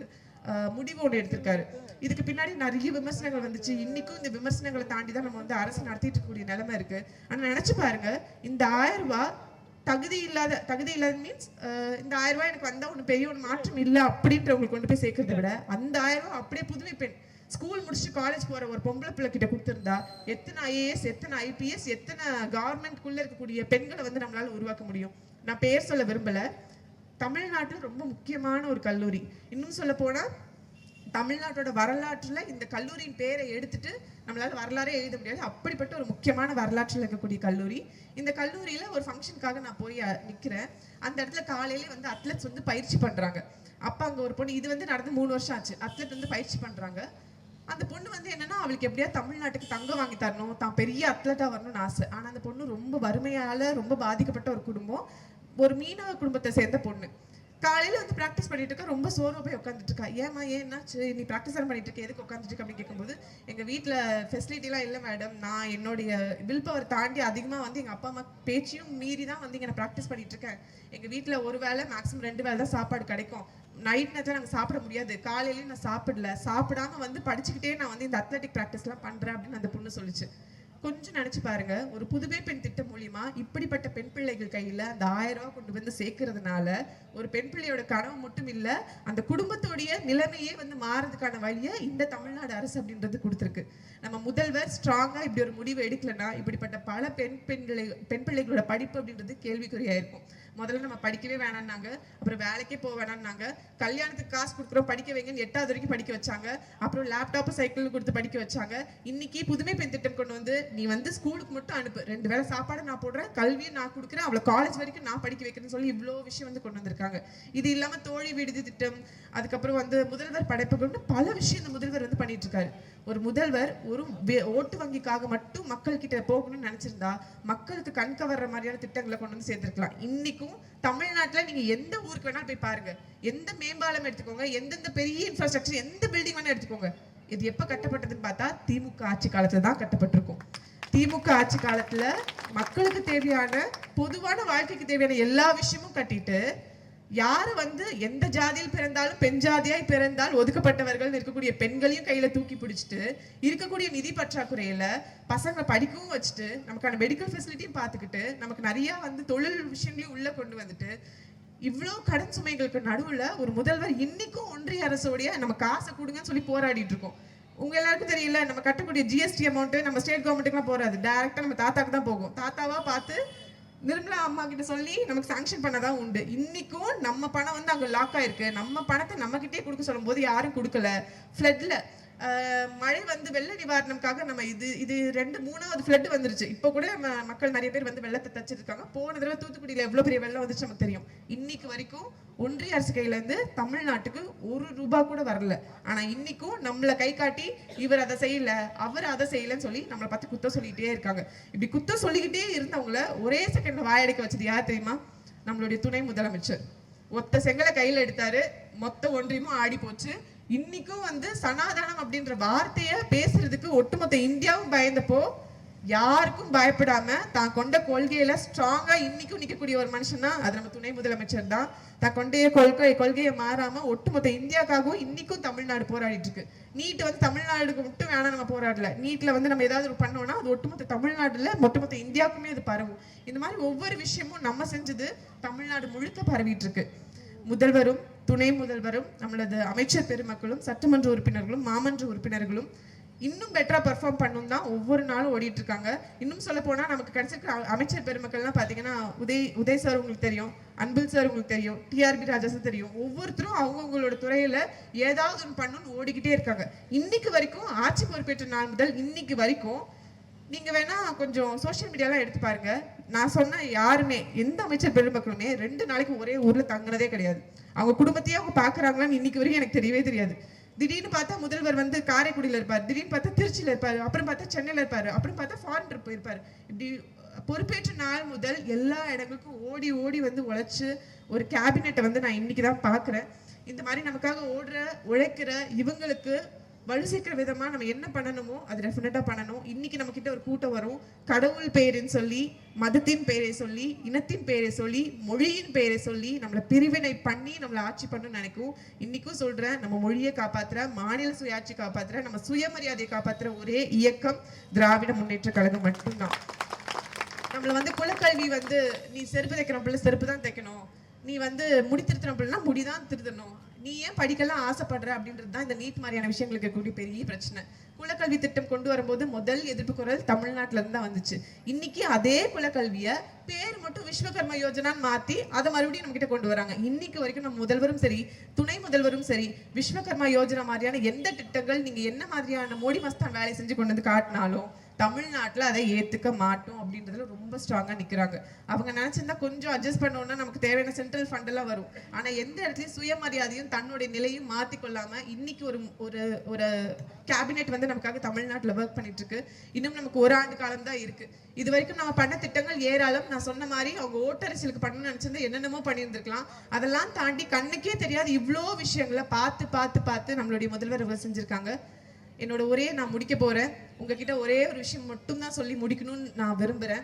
முடிவு ஒன்று எடுத்திருக்காரு. இதுக்கு பின்னாடி நிறைய விமர்சனங்கள் வந்துச்சு. இன்னைக்கும் இந்த விமர்சனங்களை தாண்டி தான் நம்ம வந்து அரசு நடத்திட்டு இருக்கக்கூடிய நிலைமை இருக்கு. ஆனா நினைச்சு பாருங்க இந்த ஆயிரம் ரூபாய் தகுதி இல்லாத தகுதி இல்லாத மீன்ஸ் இந்த ஆயிரம் ரூபாய் எனக்கு வந்தால் ஒன்று பெரிய ஒரு மாற்றம் இல்லை அப்படின்றவங்களுக்கு கொண்டு போய் சேர்க்கறத விட அந்த ஆயிரம் ரூபாய் அப்படியே புதுமை பெண் ஸ்கூல் முடிச்சுட்டு காலேஜ் போற ஒரு பொம்பளை பிள்ளை கிட்ட கொடுத்துருந்தா எத்தனை ஐஏஎஸ் எத்தனை ஐபிஎஸ் எத்தனை கவர்மெண்ட்குள்ள இருக்கக்கூடிய பெண்களை வந்து நம்மளால உருவாக்க முடியும்? நான் பேர் சொல்ல விரும்பல. தமிழ்நாட்டில் ரொம்ப முக்கியமான ஒரு கல்லூரி. இன்னும் சொல்ல போனா தமிழ்நாட்டோட வரலாற்றில் இந்த கல்லூரியின் பேரை எடுத்துட்டு நம்மளால் வரலாறே எழுத முடியாது. அப்படிப்பட்ட ஒரு முக்கியமான வரலாற்றில் இருக்கக்கூடிய கல்லூரி. இந்த கல்லூரியில் ஒரு ஃபங்க்ஷனுக்காக நான் போய் நிற்கிறேன் அந்த இடத்துல காலையிலே வந்து அத்லெட்ஸ் வந்து பயிற்சி பண்ணுறாங்க அப்போ அங்கே ஒரு பொண்ணு இது வந்து நடந்து மூணு வருஷம் ஆச்சு. அத்லெட் வந்து பயிற்சி பண்ணுறாங்க அந்த பொண்ணு வந்து என்னன்னா அவளுக்கு எப்படியா தமிழ்நாட்டுக்கு தங்கம் வாங்கி தரணும் தான் பெரிய அத்லெட்டாக வரணும்னு ஆசை. ஆனால் அந்த பொண்ணு ரொம்ப வறுமையால் ரொம்ப பாதிக்கப்பட்ட ஒரு குடும்பம். ஒரு மீனவ குடும்பத்தை சேர்ந்த பொண்ணு. காலையில் வந்து ப்ராக்டிஸ் பண்ணிட்டு இருக்கா ரொம்ப சோர்வை போய் உட்காந்துட்டு இருக்கா. ஏமா ஏன்னாச்சு நீ ப்ராக்டிஸ் பண்ணிட்டு இருக்க எதுக்கு உட்காந்துட்டு இருக்க அப்படின்னு கேட்கும்போது எங்கள் வீட்டில் ஃபெசிலிட்டிலாம் இல்லை மேடம் நான் என்னுடைய வில் பவர் தாண்டி அதிகமாக வந்து எங்கள் அப்பா அம்மா பேச்சையும் மீறி தான் வந்து இங்கே நான் ப்ராக்டிஸ் பண்ணிட்டு இருக்கேன். எங்கள் வீட்டில் ஒரு வேளை மேக்ஸிமம் ரெண்டு வேளை தான் சாப்பாடு கிடைக்கும். நைட் நேரத்தில் நாங்கள் சாப்பிட முடியாது. காலையிலையும் நான் சாப்பிடல. சாப்பிடாம வந்து படிச்சுக்கிட்டே நான் வந்து இந்த அத்லெட்டிக் ப்ராக்டிஸ்லாம் பண்ணுறேன் அப்படின்னு அந்த பொண்ணு சொல்லிச்சு. கொஞ்சம் நினைச்சு பாருங்க. ஒரு புதுமை பெண் திட்டம் மூலியமா இப்படிப்பட்ட பெண் பிள்ளைகள் கையில அந்த ஆயிரம் ரூபாய் கொண்டு வந்து சேர்க்கறதுனால ஒரு பெண் பிள்ளையோட கனவு மட்டும் இல்ல அந்த குடும்பத்தோடைய நிலைமையே வந்து மாறதுக்கான வழியை இந்த தமிழ்நாடு அரசு அப்படின்றது கொடுத்துருக்கு. நம்ம முதல்வர் ஸ்ட்ராங்கா இப்படி ஒரு முடிவு எடுக்கலன்னா இப்படிப்பட்ட பல பெண் பெண்களை பெண் பிள்ளைகளோட படிப்பு அப்படின்றது கேள்விக்குறியா இருக்கும். முதல்ல நம்ம படிக்கவே வேணாம்னாங்க. அப்புறம் வேலைக்கே போக வேணாம்னாங்க. கல்யாணத்துக்கு காசு கொடுக்குறோம் படிக்க வைங்கன்னு எட்டாவது வரைக்கும் படிக்க வச்சாங்க. அப்புறம் லேப்டாப் சைக்கிள் கொடுத்து படிக்க வச்சாங்க. இன்னைக்கு புதுமை பெண் திட்டம் கொண்டு வந்து நீ வந்து ஸ்கூலுக்கு மட்டும் அனுப்பு. ரெண்டு வேளை சாப்பாடு நான் போடுறேன் கல்வியை நான் கொடுக்குறேன் அவளை காலேஜ் வரைக்கும் நான் படிக்க வைக்கிறேன்னு சொல்லி இவ்வளோ விஷயம் வந்து கொண்டு வந்திருக்காங்க. இது இல்லாமல் தோழி விடுதி திட்டம் அதுக்கப்புறம் வந்து முதல்வர் படைப்பு கொண்டு பல விஷயம் இந்த முதல்வர் வந்து பண்ணிட்டு இருக்காரு. ஒரு முதல்வர் ஒரு வே- ஓட்டு வங்கிக்காக மட்டும் மக்கள் கிட்ட போகணும்னு நினைச்சிருந்தா மக்களுக்கு கண் கவர்ற மாதிரியான திட்டங்களை கொண்டு வந்து சேர்த்திருக்கலாம். இன்னைக்கும் தமிழ்நாட்டுல நீங்க எந்த ஊருக்கு வேணாலும் போய் பாருங்க. எந்த மேம்பாலம் எடுத்துக்கோங்க எந்தெந்த பெரிய இன்ஃப்ராஸ்ட்ரக்சர் எந்த பில்டிங் வேணால் எடுத்துக்கோங்க. இது எப்ப கட்டப்பட்டதுன்னு பார்த்தா திமுக ஆட்சி காலத்துல தான் கட்டப்பட்டிருக்கும். திமுக ஆட்சி காலத்துல மக்களுக்கு தேவையான பொதுவான வாழ்க்கைக்கு தேவையான எல்லா விஷயமும் கட்டிட்டு யார் வந்து எந்த ஜாதியில் பிறந்தாலும் பெண் ஜாதியாய் பிறந்தால் ஒதுக்கப்பட்டவர்கள் இருக்கக்கூடிய பெண்களையும் கையில தூக்கி பிடிச்சிட்டு இருக்கக்கூடிய நிதி பற்றாக்குறையில பசங்களை படிக்கவும் வச்சுட்டு நமக்கான மெடிக்கல் ஃபெசிலிட்டியும் பார்த்துக்கிட்டு நமக்கு நிறைய வந்து தொழில் விஷயங்களையும் உள்ள கொண்டு வந்துட்டு இவ்வளோ கடன் சுமைகளுக்கு நடுவுல ஒரு முதல்வர் இன்னைக்கும் ஒன்றிய அரசோடைய நம்ம காசை கொடுங்கன்னு சொல்லி போராடிட்டு இருக்கோம். உங்க எல்லாருக்கும் தெரியல நம்ம கட்டக்கூடிய ஜிஎஸ்டி அமௌண்ட் நம்ம ஸ்டேட் கவர்மெண்ட்டுக்குலாம் போறாது டைரக்டா நம்ம தாத்தாக்கு தான் போகும். தாத்தாவா பார்த்து நிர்மலா அம்மா கிட்ட சொல்லி நமக்கு சாங்ஷன் பண்ணதான் உண்டு. இன்னைக்கும் நம்ம பணம் வந்து அங்க லாக் ஆயிருக்கு. நம்ம பணத்தை நம்ம கிட்டே கொடுக்க சொல்லும்போது யாரும் கொடுக்கல. ஃப்ளட்ல மழை வந்து வெள்ள நிவாரணம்காக நம்ம இது இது ரெண்டு மூணாவது ஃப்ளட் வந்துருச்சு. இப்போ கூட ம- மக்கள் நிறைய பேர் வந்து வெள்ளத்தை தச்சிருக்காங்க. போன தடவை தூத்துக்குடியில் எவ்வளோ பெரிய வெள்ளம் வந்துச்சு நமக்கு தெரியும். இன்னைக்கு வரைக்கும் ஒன்றிய அரசு கையிலேருந்து தமிழ்நாட்டுக்கு ஒரு ரூபா கூட வரல. ஆனால் இன்னைக்கும் நம்மளை கை காட்டி இவர் அதை செய்யல அவர் அதை செய்யலன்னு சொல்லி நம்மளை பார்த்து குத்தம் சொல்லிக்கிட்டே இருக்காங்க. இப்படி குத்தம் சொல்லிக்கிட்டே இருந்தவங்கள ஒரே செகண்ட்ல வாயடைக்க வச்சது யார் தெரியுமா? நம்மளுடைய துணை முதலமைச்சர். ஒத்த செங்கலை கையில் எடுத்தாரு. மொத்த ஒன்றியமும் ஆடி போச்சு இன்னைக்கும் வந்து சனாதானம் அப்படின்ற வார்த்தைய பேசுறதுக்கு ஒட்டுமொத்த இந்தியாவும் பயந்தப்போ யாருக்கும் பயப்படாம தான் கொண்ட கொள்கையில ஸ்ட்ராங்கா இன்னைக்கும் நிக்கக்கூடிய ஒரு மனுஷன் தான் அது நம்ம துணை முதலமைச்சர் தான். தான் கொண்டைய கொள்கை கொள்கையை மாறாம ஒட்டுமொத்த இந்தியாக்காகவும் இன்னைக்கும் தமிழ்நாடு போராடிட்டு இருக்கு. நீட் வந்து தமிழ்நாடுக்கு மட்டும் வேணாம் நம்ம போராடல. நீட்ல வந்து நம்ம ஏதாவது ஒரு பண்ணோம்னா அது ஒட்டுமொத்த தமிழ்நாடுல ஒட்டுமொத்த இந்தியாவுக்குமே அது பரவும். இந்த மாதிரி ஒவ்வொரு விஷயமும் நம்ம செஞ்சது தமிழ்நாடு முழுக்க பரவிட்டு இருக்கு. முதல்வரும் துணை முதல்வரும் நம்மளது அமைச்சர் பெருமக்களும் சட்டமன்ற உறுப்பினர்களும் மாமன்ற உறுப்பினர்களும் இன்னும் பெட்டராக பெர்ஃபார்ம் பண்ணணும் தான் ஒவ்வொரு நாளும் ஓடிட்டு இருக்காங்க. இன்னும் சொல்ல போனால் நமக்கு கிடைச்சிருக்க அமைச்சர் பெருமக்கள்லாம் பார்த்தீங்கன்னா உதய் உதய் சார் உங்களுக்கு தெரியும் அன்பில் சார் உங்களுக்கு தெரியும் டிஆர்பி ராஜா சார் தெரியும். ஒவ்வொருத்தரும் அவங்கவுங்களோட துறையில ஏதாவது ஒன்று பண்ணணும்னு ஓடிக்கிட்டே இருக்காங்க. இன்னைக்கு வரைக்கும் ஆட்சி பொறுப்பேற்ற நாள் முதல் இன்னைக்கு வரைக்கும் நீங்க வேணா கொஞ்சம் சோஷியல் மீடியாலாம் எடுத்து பாருங்க. நான் சொன்ன யாருமே எந்த அமைச்சர் பெருமக்களுமே ரெண்டு நாளைக்கு ஒரே ஊர்ல தங்குனதே கிடையாது. அவங்க குடும்பத்தையே அவங்க பாக்குறாங்களான்னு இன்னைக்கு வரைக்கும் எனக்கு தெரியவே தெரியாது. திடீர்னு பார்த்தா முதல்வர் வந்து காரைக்குடியில் இருப்பார். திடீர்னு பார்த்தா திருச்சியில் இருப்பார். அப்புறம் பார்த்தா சென்னையில் இருப்பார். அப்புறம் பார்த்தா ஃபாரின் ட்ரிப் இருப்பார் இப்படி பொறுப்பேற்ற நாள் முதல் எல்லா இடங்களுக்கும் ஓடி ஓடி வந்து உழைச்சி ஒரு கேபினெட்டை வந்து நான் இன்னைக்கு தான் பார்க்குறேன். இந்த மாதிரி நமக்காக ஓடுற உழைக்கிற இவங்களுக்கு வலு சேர்க்கிற விதமா நம்ம என்ன பண்ணணுமோ அது டெஃபினட்டா பண்ணணும். இன்னைக்கு நம்ம கிட்ட ஒரு கூட்டம் வரும். கடவுள் பெயரின்னு சொல்லி மதத்தின் பெயரை சொல்லி இனத்தின் பெயரை சொல்லி மொழியின் பெயரை சொல்லி நம்மளை பிரிவினை பண்ணி நம்மளை ஆட்சி பண்ணணும்னு நினைக்கும். இன்னைக்கும் சொல்றேன் நம்ம மொழியை காப்பாத்துற மாநில சுயாட்சி காப்பாத்துற நம்ம சுயமரியாதையை காப்பாத்துற ஒரே இயக்கம் திராவிட முன்னேற்ற கழகம் மட்டும்தான். நம்மள வந்து குலக்கல்வி வந்து நீ செருப்பு தைக்கிற பிள்ளை செருப்பு தான் தைக்கணும். நீ வந்து முடி திருத்தின பிள்ளைனா முடி தான் திருத்தணும். நீ ஏன் படிக்கலாம் ஆசைப்படுற அப்படின்றது தான் இந்த நீட் மாதிரியான விஷயங்களுக்கு கூடிய பெரிய பிரச்சனை. குலக்கல்வி திட்டம் கொண்டு வரும்போது முதல் எதிர்ப்பு குரல் தமிழ்நாட்டில இருந்து தான் வந்துச்சு. இன்னைக்கு அதே குலக்கல்வியை பேர் மட்டும் விஸ்வகர்ம யோஜனான்னு மாத்தி அதை மறுபடியும் நம்ம கிட்ட கொண்டு வராங்க. இன்னைக்கு வரைக்கும் நம்ம முதல்வரும் சரி துணை முதல்வரும் சரி விஸ்வகர்மா யோஜனா மாதிரியான எந்த திட்டங்கள் நீங்க என்ன மாதிரியான மோடி மஸ்தான் வேலை செஞ்சு கொண்டு வந்து காட்டினாலும் தமிழ்நாட்டில் அதை ஏற்றுக்க மாட்டோம் அப்படின்றதுல ரொம்ப ஸ்ட்ராங்காக நிற்கிறாங்க அவங்க நினச்சிருந்தா கொஞ்சம் அட்ஜஸ்ட் பண்ணோம்னா நமக்கு தேவையான சென்ட்ரல் ஃபண்டெல்லாம் வரும். ஆனால் எந்த இடத்துலையும் சுயமரியாதையும் தன்னுடைய நிலையும் மாற்றிக்கொள்ளாமல் இன்னைக்கு ஒரு ஒரு ஒரு கேபினெட் வந்து நமக்காக தமிழ்நாட்டில் ஒர்க் பண்ணிட்டு இருக்கு இன்னும் நமக்கு ஒரு ஆண்டு காலம் தான் இருக்கு. இது வரைக்கும் நம்ம பண்ண திட்டங்கள் ஏராளம். நான் சொன்ன மாதிரி அவங்க ஓட்டரசியலுக்கு பண்ணணும்னு நினச்சிருந்தா என்னென்னமோ பண்ணியிருந்திருக்கலாம். அதெல்லாம் தாண்டி கண்ணுக்கே தெரியாது இவ்வளோ விஷயங்களை பார்த்து பார்த்து பார்த்து நம்மளுடைய முதல்வர் இவர் செஞ்சிருக்காங்க என்னோட ஒரே நான் முடிக்க போறேன். உங்ககிட்ட ஒரே ஒரு விஷயம் மட்டும் தான் சொல்லி முடிக்கணும்னு நான் விரும்புறேன்.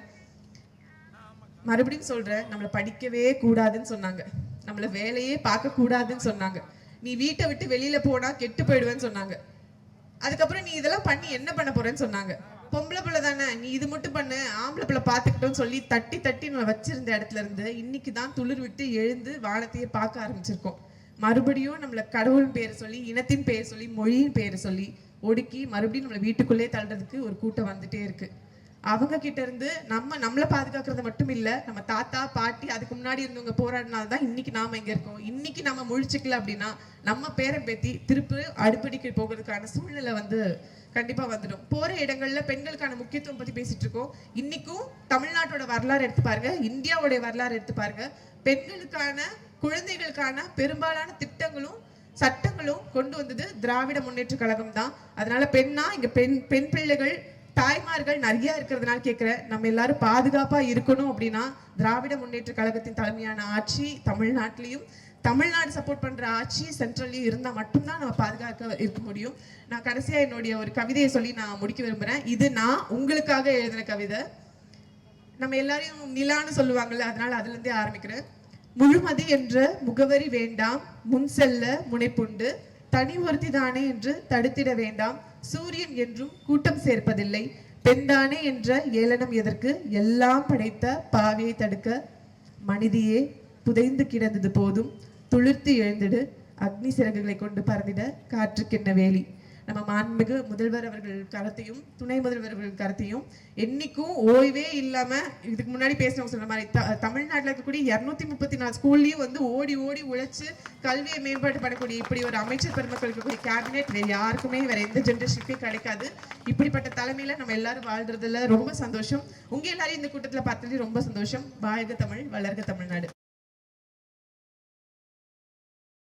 மறுபடியும் சொல்றேன் நம்மளை படிக்கவே கூடாதுன்னு சொன்னாங்க. நம்மளை வேலையே பார்க்க கூடாதுன்னு சொன்னாங்க. நீ வீட்டை விட்டு வெளியில போனா கெட்டு போயிடுவேன்னு சொன்னாங்க. அதுக்கப்புறம் நீ இதெல்லாம் பண்ணி என்ன பண்ண போறேன்னு சொன்னாங்க. பொம்பளை பிள்ளை தானே நீ இது மட்டும் பண்ணு ஆம்பளை பிள்ளை பார்த்துக்கிட்டோன்னு சொல்லி தட்டி தட்டி நம்ம வச்சிருந்த இடத்துல இருந்து இன்னைக்கு தான் துளிர் விட்டு எழுந்து வானத்தையே பார்க்க ஆரம்பிச்சிருக்கோம். மறுபடியும் நம்மளை கடவுள் பேரை சொல்லி இனத்தின் பெயர் சொல்லி மொழியின் பெயரை சொல்லி ஒடுக்கி மறுபடியும் நம்மளை வீட்டுக்குள்ளே தள்ளுறதுக்கு ஒரு கூட்டம் வந்துட்டே இருக்கு. அவங்க கிட்ட இருந்து நம்ம நம்மளை பாதுகாக்கிறது மட்டும் இல்லை நம்ம தாத்தா பாட்டி அதுக்கு முன்னாடி இருந்தவங்க போராடினால தான் இன்னைக்கு நாம இங்க இருக்கோம். இன்னைக்கு நம்ம முழிச்சுக்கல அப்படின்னா நம்ம பேரை பேத்தி திருப்பி அடுப்படிக்கு போகிறதுக்கான சூழ்நிலை வந்து கண்டிப்பா வந்துடும். போற இடங்கள்ல பெண்களுக்கான முக்கியத்துவம் பத்தி பேசிட்டு இருக்கோம். இன்னைக்கும் தமிழ்நாட்டோட வரலாறு எடுத்து பாருங்க. இந்தியாவுடைய வரலாறு எடுத்து பாருங்க. பெண்களுக்கான குழந்தைகளுக்கான பெரும்பாலான திட்டங்களும் சட்டங்களும் கொண்டு வந்தது திராவிட முன்னேற்ற கழகம் தான். அதனால பெண்ணா இங்க பெண் பெண் பிள்ளைகள் தாய்மார்கள் நிறைய இருக்கிறதுனால கேட்கிறேன் நம்ம எல்லாரும் பாதுகாப்பா இருக்கணும் அப்படின்னா திராவிட முன்னேற்ற கழகத்தின் தலைமையான ஆட்சி தமிழ்நாட்டிலையும் தமிழ்நாடு சப்போர்ட் பண்ற ஆட்சி சென்ட்ரல்லையும் இருந்தா மட்டும்தான் நம்ம பாதுகாக்க இருக்க முடியும். நான் கடைசியா என்னுடைய ஒரு கவிதையை சொல்லி நான் முடிக்க விரும்புறேன். இது நான் உங்களுக்காக எழுதின கவிதை. நம்ம எல்லாரையும் நிலான்னு சொல்லுவாங்கல்ல அதனால அதுல இருந்தே ஆரம்பிக்கிறேன். முழுமதி என்ற முகவரி வேண்டாம் முன் செல்ல முனைப்புண்டு தனி ஒருத்தி தானே என்று தடுத்திட வேண்டாம் சூரியன் என்றும் கூட்டம் சேர்ப்பதில்லை பெண்தானே என்ற ஏளனம் எதற்கு எல்லாம் படைத்த பாவியை தடுக்க? மனிதியே புதைந்து கிடந்தது போதும் துளிர்த்து எழுந்திடு அக்னி சிறகுகளை கொண்டு பறந்திட காற்றுக்கென்ன வேலி? நம்ம மாண்புமிகு முதல்வர் அவர்கள் கருத்தையும் துணை முதல்வர் அவர்கள் கருத்தையும் என்னைக்கும் ஓய்வே இல்லாம இதுக்கு முன்னாடி பேசினவங்க சொல்ற மாதிரி த- தமிழ்நாட்டில் இருக்கக்கூடிய இரநூத்தி முப்பத்தி நாலு ஸ்கூல்லயும் வந்து ஓடி ஓடி உழைச்சு கல்வியை மேம்பாடு பண்ணக்கூடிய இப்படி ஒரு அமைச்சர் பெருமக்கள் இருக்கக்கூடிய கேபினெட் வேற யாருக்குமே வேற எந்த ஜென்ரேஷனுக்கே கிடைக்காது. இப்படிப்பட்ட தலைமையில நம்ம எல்லாரும் வாழ்றதுல ரொம்ப சந்தோஷம். உங்க எல்லாரையும் இந்த கூட்டத்துல பார்த்தது ரொம்ப சந்தோஷம். வாழ்க தமிழ் வளர்க தமிழ்நாடு.